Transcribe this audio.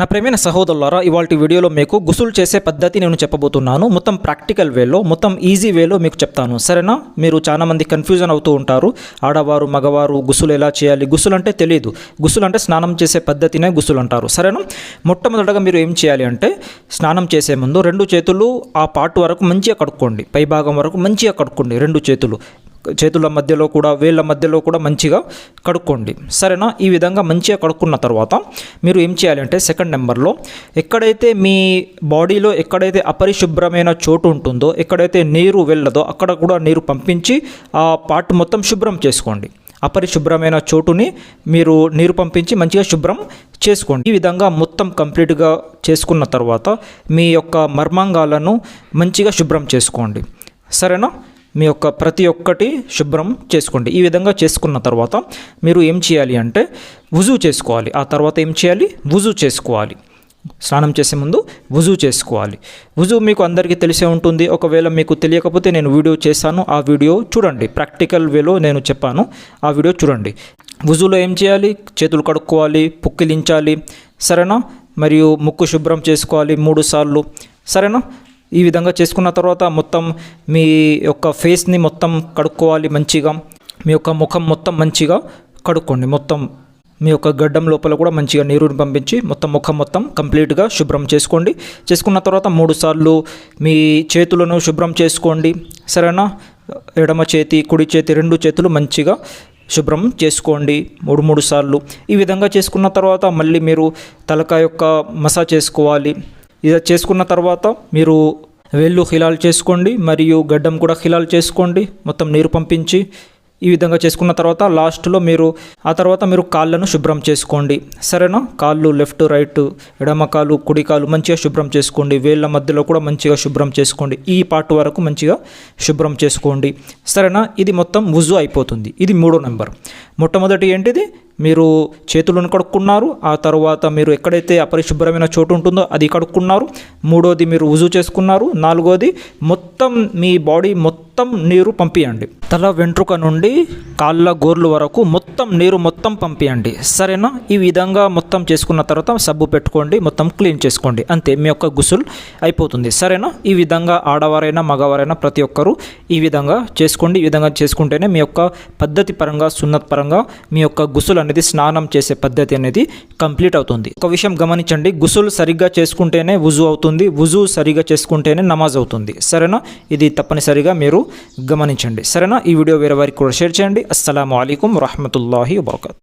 నా ప్రేమైన సహోదరులారా ఇవాళ వీడియోలో మీకు గుసులు చేసే పద్ధతి నేను చెప్పబోతున్నాను. మొత్తం ప్రాక్టికల్ వేలో మొత్తం ఈజీ వేలో మీకు చెప్తాను. సరేనా? మీరు చాలా మంది కన్ఫ్యూజన్ అవుతూ ఉంటారు. ఆడవారు మగవారు గుసులు ఎలా చేయాలి? గుసులు అంటే తెలియదు గుసులు అంటే స్నానం చేసే పద్ధతినే గుసులు అంటారు. సరేనా? మొట్టమొదటగా మీరు ఏం చేయాలి అంటే స్నానం చేసే ముందు రెండు చేతులు ఆ పార్ట్ వరకు మంచిగా కడుక్కోండి. పై భాగం వరకు మంచిగా కడుక్కోండి. రెండు చేతులు. చేతుల మధ్యలో కూడా వేళ్ళ మధ్యలో కూడా మంచిగా కడుక్కోండి. సరేనా? ఈ విధంగా మంచిగా కడుక్కున్న తర్వాత మీరు ఏం చేయాలి అంటే సెకండ్ నెంబర్లో ఎక్కడైతే మీ బాడీలో ఎక్కడైతే అపరిశుభ్రమైన చోటు ఉంటుందో ఎక్కడైతే నీరు వెళ్ళదో అక్కడ కూడా నీరు పంపించి ఆ పార్ట్ మొత్తం శుభ్రం చేసుకోండి. అపరిశుభ్రమైన చోటుని మీరు నీరు పంపించి మంచిగా శుభ్రం చేసుకోండి. ఈ విధంగా మొత్తం కంప్లీట్గా చేసుకున్న తర్వాత మీ యొక్క మర్మాంగాలను మంచిగా శుభ్రం చేసుకోండి. సరేనా? మీ యొక్క ప్రతి ఒక్కటి శుభ్రం చేసుకోండి. ఈ విధంగా చేసుకున్న తర్వాత మీరు ఏం చేయాలి అంటే వుజు చేసుకోవాలి. ఆ తర్వాత ఏం చేయాలి? వుజు చేసుకోవాలి. స్నానం చేసే ముందు వుజు చేసుకోవాలి. వుజు మీకు అందరికీ తెలిసే ఉంటుంది. ఒకవేళ మీకు తెలియకపోతే నేను వీడియో చేశాను. ఆ వీడియో చూడండి. ప్రాక్టికల్ వేలో నేను చెప్పాను. ఆ వీడియో చూడండి. వుజులో ఏం చేయాలి? చేతులు కడుక్కోవాలి పుక్కిలించాలి. సరేనా? మరియు ముక్కు శుభ్రం చేసుకోవాలి మూడు సార్లు. సరేనా? ఈ విధంగా చేసుకున్న తర్వాత మొత్తం మీ యొక్క ఫేస్ని మొత్తం కడుక్కోవాలి మంచిగా. మీ యొక్క ముఖం మొత్తం మంచిగా కడుక్కోండి. మొత్తం మీ యొక్క గడ్డం లోపల కూడా మంచిగా నీరుని పంపించి మొత్తం ముఖం మొత్తం కంప్లీట్గా శుభ్రం చేసుకోండి. చేసుకున్న తర్వాత మూడు సార్లు మీ చేతులను శుభ్రం చేసుకోండి. సరేనా? ఎడమ చేతి కుడి చేతి రెండు చేతులు మంచిగా శుభ్రం చేసుకోండి. మూడు మూడు సార్లు. ఈ విధంగా చేసుకున్న తర్వాత మళ్ళీ మీరు తలక యొక్క మసాజ్ చేసుకోవాలి. ఇది చేసుకున్న తర్వాత మీరు వేళ్ళు హిలాల్ చేసుకోండి మరియు గడ్డం కూడా హిలాల్ చేసుకోండి మొత్తం నీరు పంపించి ఈ విధంగా చేసుకున్న తర్వాత లాస్ట్లో మీరు ఆ తర్వాత మీరు కాళ్ళను శుభ్రం చేసుకోండి. సరేనా? కాళ్ళు లెఫ్ట్ రైట్ ఎడమ కాలు కుడి కాలు మంచిగా శుభ్రం చేసుకోండి. వేళ్ళ మధ్యలో కూడా మంచిగా శుభ్రం చేసుకోండి. ఈ పార్ట్ వరకు మంచిగా శుభ్రం చేసుకోండి. సరేనా? ఇది మొత్తం వుజు అయిపోతుంది. ఇది మూడో నెంబర్. మొట్టమొదటి ఏంటిది? మీరు చేతులను కడుక్కున్నారు ఆ తర్వాత మీరు ఎక్కడైతే అపరిశుభ్రమైన చోటు ఉంటుందో అది కడుక్కున్నారు మూడోది మీరు ఉజు చేసుకున్నారు నాలుగోది మొత్తం మీ బాడీ మొత్తం నీరు పంపియండి. తల వెంట్రుక నుండి కాళ్ళ గోర్లు వరకు మొత్తం నీరు మొత్తం పంపియండి. సరేనా? ఈ విధంగా మొత్తం చేసుకున్న తర్వాత సబ్బు పెట్టుకోండి మొత్తం క్లీన్ చేసుకోండి. అంతే మీ యొక్క గుసులు అయిపోతుంది. సరేనా? ఈ విధంగా ఆడవారైనా మగవారైనా ప్రతి ఒక్కరూ ఈ విధంగా చేసుకోండి. ఈ విధంగా చేసుకుంటేనే మీ యొక్క పద్ధతి పరంగా సున్నత్ పరంగా మీ యొక్క గుసులు అనేది స్నానం చేసే పద్ధతి అనేది కంప్లీట్ అవుతుంది. ఒక విషయం గమనించండి గుసులు సరిగ్గా చేసుకుంటేనే వుజు అవుతుంది వుజు సరిగ్గా చేసుకుంటేనే నమాజ్ అవుతుంది. సరేనా? ఇది తప్పనిసరిగా మీరు గమనించండి. సరేనా? ఈ వీడియో వేరే వారికి కూడా షేర్ చేయండి. అస్సలం అయికం వరహమూల వబర్కత్.